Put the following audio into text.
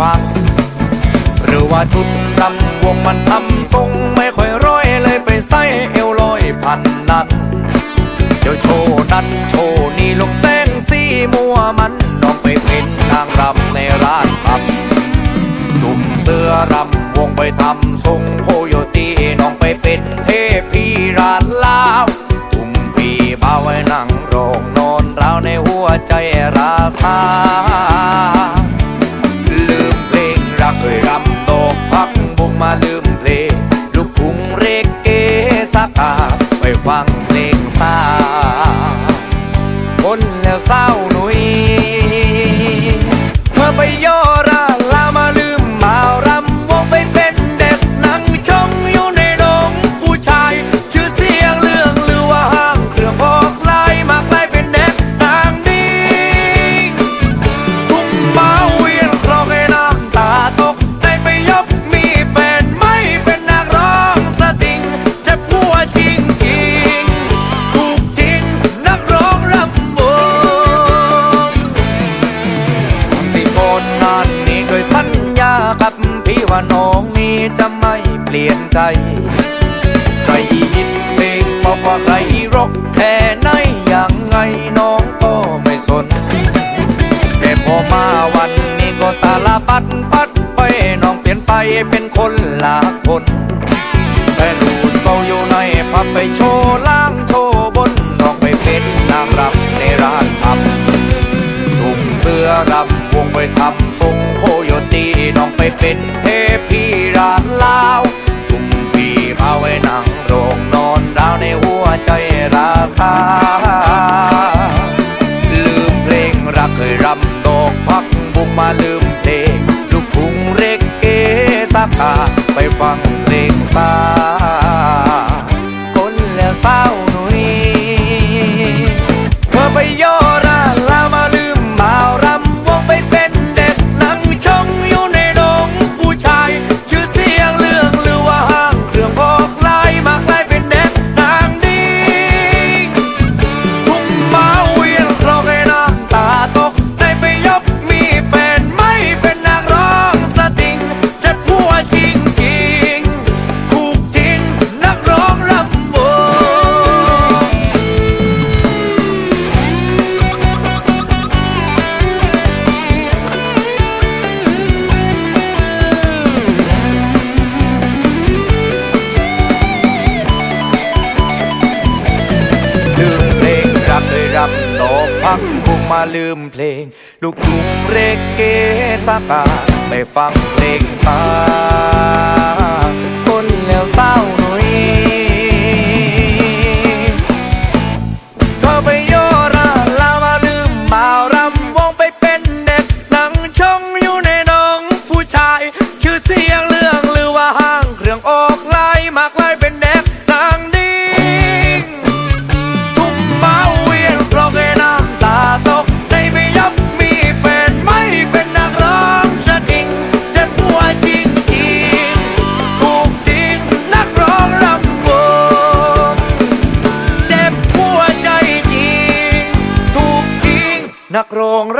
ฟัง หรือว่าชุดรำวงมันทำทรงไม่ค่อยร้อยเลยไปใส่เอวลอยพันนั้นเดี๋ยวโชว์นั้นโชว์นี่ลงแสงสีมัวมันน้องไปเป็นนางรำในร้านผับตุ่มเสื้อรำวงไปทำทรงโคโยตีน้องไปเป็นเทพีร้านลาวตุ่มพี่บ่าไว้นั่งโรงนอนราวในหัวใจราคา น้องนี้จะไม่เปลี่ยนใจ ใครยินเพลงบอกว่าใครรกแค่ไหนยังไงน้องก็ไม่สน แต่พอมาวันนี้ก็ตาลปัดปัดไปน้องเปลี่ยนไปเป็นคนละคนแต่รูดเบาอยู่ในพับไปโชว์ล่างโชว์บนน้องไปเป็นนางรำในร้านทำถุงเสื้อรำวงไปทำทรงโคโยตีน้องไปเป็นเท วในหัวใจราคาลืมเพลงรักเคยรำดอกพักบุงมาลืมเพลง ลูกพุงเรกเกสักาไปฟังเพลงซา รับดอกพักบุงมาลืมเพลง ลูกทุ่งเรกเกสากาไปฟังเพลงซา นักร้องร